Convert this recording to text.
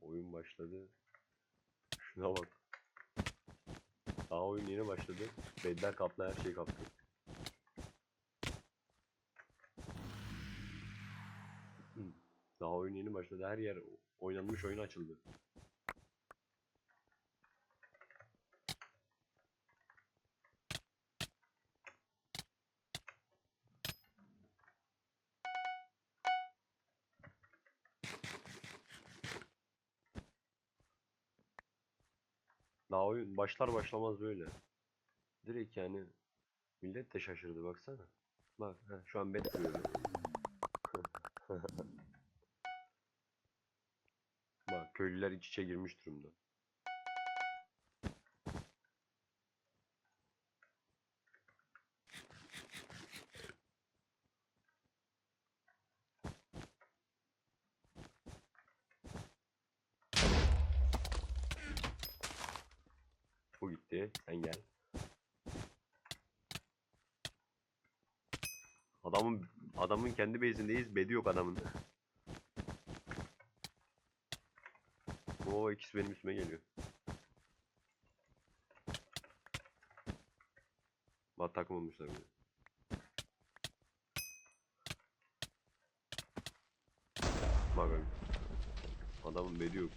oyun başladı. Şuna bak. Daha oyun yeni başladı. Bedler kaplı her şey kaplı. Daha oyun yeni başladı. Her yer oynanmış oyun açıldı. Daha oyun başlar başlamaz böyle. Direkt yani millet de şaşırdı baksana. Bak heh, şu an bet. Bak köylüler iç içe girmiş durumda. Bu gitti. Sen gel. Adamın adamın kendi base'indeyiz. Bedi yok adamın. Oo ikisi benim üstüme geliyor. Bak takım olmuşlar böyle. Bak. Adamın bedi yok.